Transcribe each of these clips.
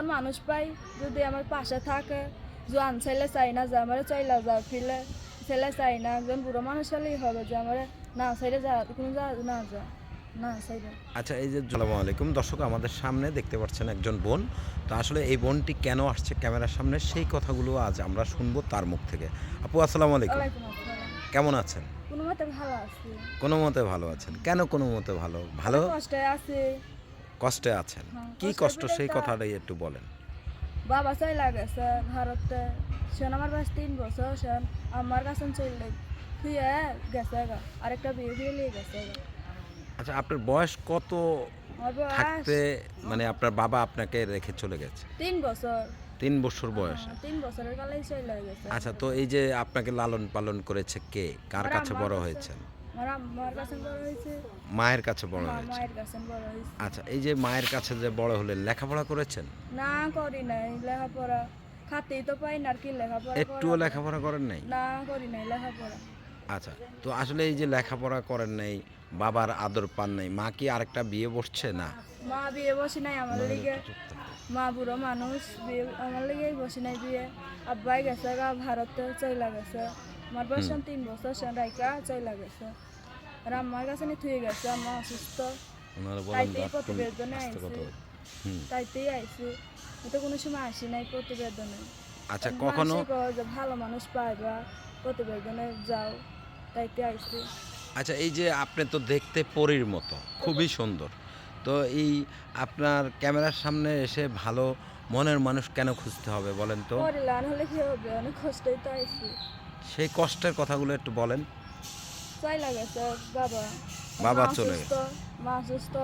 একজন মানুষ পাই যদি আমার পাশে থাকে। জোয়ান ছেলে চাই না যে আমার চাইলা যা ফিলে ছেলে চাই না একজন বুড়ো মানুষ হলেই হবে যে আমার না চাইলে যা কোনো যা না যা আচ্ছা এই যে সালামু আলাইকুম। দর্শক আমাদের সামনে দেখতে পাচ্ছেন একজন বোন। তো আসলে এই বোনটি কেন আসছে ক্যামেরার সামনে? সেই কথাগুলো আজ আমরা শুনব তার মুখ থেকে। আপু আসসালামু আলাইকুম। কেমন আছেন? কোনো মতে ভালো আছি। কোনো মতে ভালো আছেন। কেন কোনো মতে ভালো? ভালো? কষ্টে আছি। কষ্টে আছেন? হ্যাঁ, কি কষ্ট সেই কথাটাই একটু বলেন। বাবা চাইলা গেছে ভারতে। সেন আমার বয়স তিন বছর সেন আমার কাছে থুয়ে গেছে গা। আরেকটা বিয়ে দিয়ে নিয়ে গেছে গা। আচ্ছা আপনার বয়স কত থাকতে মানে আপনার বাবা আপনাকে রেখে চলে গেছে? তিন বছর। তিন বছর বয়সে। হ্যাঁ, তিন বছরের কালেই চলে গেছে। আচ্ছা তো এই যে আপনাকে লালন পালন করেছে কে? কার কাছে বড়। হয়েছেন? মায়ের কাছে বড় হয়েছে। আচ্ছা এই যে মায়ের কাছে যে বড় হলে লেখাপড়া করেছেন? না করি নাই লেখাপড়া। খাতেই তো পাই না আর কি লেখাপড়া একটুও লেখাপড়া করেন নাই? না করি নাই লেখাপড়া। আচ্ছা তো আসলে এই যে লেখাপড়া করেন নাই বাবার আদর পান নাই মা কি আরেকটা বিয়ে বসছে না? মা বিয়ে বসে নাই আমার লিগে। মা বুড়ো মানুষ বিয়ে আমার লেগেই বসে নাই বিয়ে। আব্বাই গেছে গা ভারতে চইলা গেছে। আমার বয়স তিন বছর সে রাইকা চইলা গেছে আর আমার কাছে নি থুয়ে গেছে আমার অসুস্থ। তাইতেই প্রতিবেদনে। হুম। তাইতেই আইছি তো কোনো সময় আসি নাই প্রতিবেদনে আচ্ছা কখনো? যে ভালো মানুষ পাইবা প্রতিবেদনে যাও তাইতে আইছি আচ্ছা এই যে আপনি তো দেখতে পরীর মতো খুবই সুন্দর। তো এই আপনার ক্যামেরার সামনে এসে ভালো মনের মানুষ কেন খুঁজতে হবে বলেন তো? হলে কি হবে? অনেক কষ্টই তো আইছি। সেই কষ্টের কথাগুলো একটু বলেন। চইলা গেছে বাবা। বাবা চলে অসুস্থ, মা সুস্থ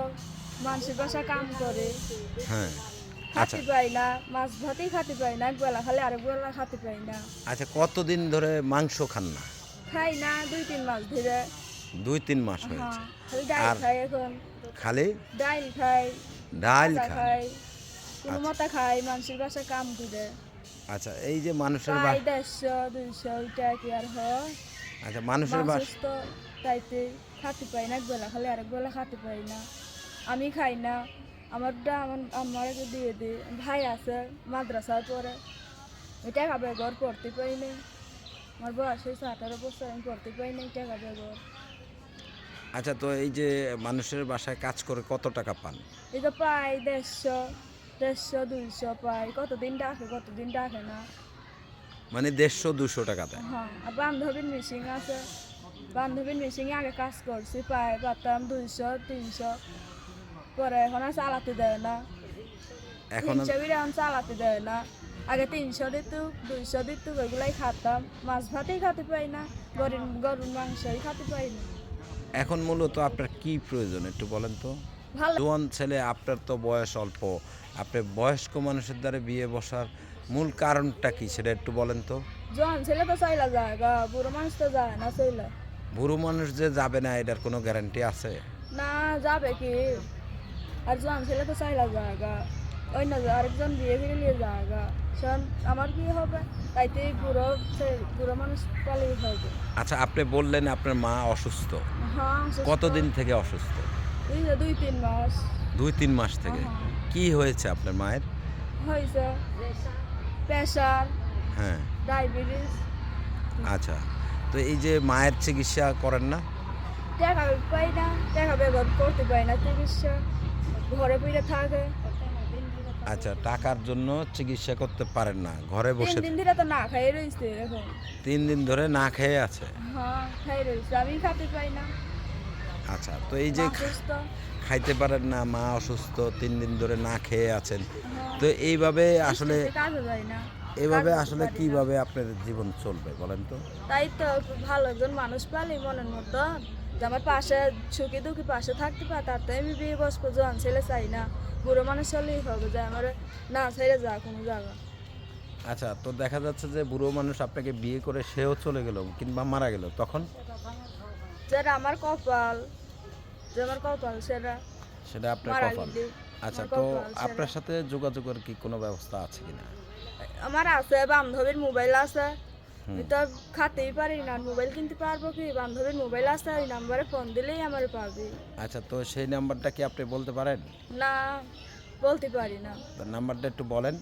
মানুষের বাসা কাম করে। হ্যাঁ খাতে পাই না মাছ ভাতেই খাতে পাই না একবেলা খালি আরেক বেলা খাতে পাই না। আচ্ছা কতদিন ধরে মাংস খান না? খাই না দুই তিন মাস ধরে। দুই তিন মাস হয়েছে। হ্যাঁ খালি ডাইল খাই এখন। খালি? ডাইল খাই ডাল খাই কোনো মতো খাই মানুষের বাসা কাম করে। আচ্ছা এই যে মানুষের পাই দেড়শো দুইশো ওইটা কি আর হয়? আচ্ছা মানুষের বাস তাইতে খাতে পাই না খালি বেলা খাতে পাই না। আমি খাই না। আমারটা আমার আমার দিয়ে দিই ভাই আছে মাদ্রাসায় পড়ে এটা খাবে ঘর পড়তে পাই নাই। আমার বয়স হয়েছে আঠারো বছর আমি পড়তে পাই নাই এটা খাবে ঘর। আচ্ছা তো এই যে মানুষের বাসায় কাজ করে কত টাকা পান? তো পাই দেড়শো। দেড়শো দুইশো পাই কতদিন ডাকে কতদিন ডাকে না। মানে দেড়শো দুশো টাকা দেয় হ্যাঁ আর বান্ধবীর মিশিং আছে। বান্ধবীর মিশিংয়ে আগে কাজ করছি পাই পাতাম দুইশো তিনশো। পরে এখন আর চালাতে দেয় না। এখন তিনশো এখন চালাতে দেয় না। আগে তিনশো দিত দুইশো দিত ওইগুলাই খাতাম। মাছ ভাতেই খাতে পাই না গরুর গরুর মাংসই খাতে পাই না। এখন মূলত আপনার কি প্রয়োজন একটু বলেন তো। জোয়ান ছেলে আপনার তো বয়স অল্প। আপনি বয়স্ক মানুষের দ্বারা বিয়ে বসার মূল কারণটা কি সেটা একটু বলেন তো। জন ছেলে তো চাইলা যায় গা বুড়ো মানুষ তো যায় না চইলা। বুড়ো মানুষ যে যাবে না এটার কোনো গ্যারান্টি আছে? না যাবে কি? আর জন ছেলে তো চাইলা যায় গা অন্য আরেকজন বিয়ে ফিরে নিয়ে যায় গা। আমার কি হবে? তাইতে বুড়ো ছে- বুড়ো মানুষ হবে। আচ্ছা আপনি বললেন আপনার মা অসুস্থ। হ্যাঁ কতদিন থেকে অসুস্থ? দুই তিন মাস। দুই তিন মাস থেকে। হ্যাঁ। কি হয়েছে আপনার মায়ের? হয়েছে প্রেশার হ্যাঁ। ডায়াবেটিস। আচ্ছা তো এই যে মায়ের চিকিৎসা করেন না? টাকা পাই না টাকা ব্যবহার করতে পারি না চিকিৎসা। ঘরে ফিরে থাকে। আচ্ছা টাকার জন্য চিকিৎসা করতে পারেন না ঘরে তিন বসে দিন ধরে তো না খাই রয়েছে এখন তিন দিন ধরে না খেয়ে আছে? হ্যাঁ খাই রয়েছে। আমি খাতে পাই না। আচ্ছা তো এই যে খাইতে পারেন না মা অসুস্থ তিন দিন ধরে না খেয়ে আছেন। তো এইভাবে আসলে এইভাবে আসলে কীভাবে আপনার জীবন চলবে বলেন তো? তাই তো ভালো একজন মানুষ পালি মনের মতো আমার পাশে সুখী দুঃখী পাশে থাকতে পারে তার তো আমি বিয়ে বসবো জন ছেলে চাই না বুড়ো মানুষ হলেই হবে যে আমার না ছেড়ে যা কোনো জায়গা। আচ্ছা তো দেখা যাচ্ছে যে বুড়ো মানুষ আপনাকে বিয়ে করে সেও চলে গেল কিংবা মারা গেল তখন? যেটা আমার কপাল যে আমার কপাল সেটা সেটা আপনার কপাল। আচ্ছা তো আপনার সাথে যোগাযোগের কি কোনো ব্যবস্থা আছে কিনা? আমার আছে বান্ধবীর মোবাইল আছে। আমি তো খাতেই পারি না মোবাইল কিনতে পারব কি? বান্ধবীর মোবাইল আছে ওই নাম্বারে ফোন দিলেই আমার পাবি। আচ্ছা তো সেই নাম্বারটা কি আপনি বলতে পারেন? না বলতে পারি না। নাম্বারটা একটু বলেন।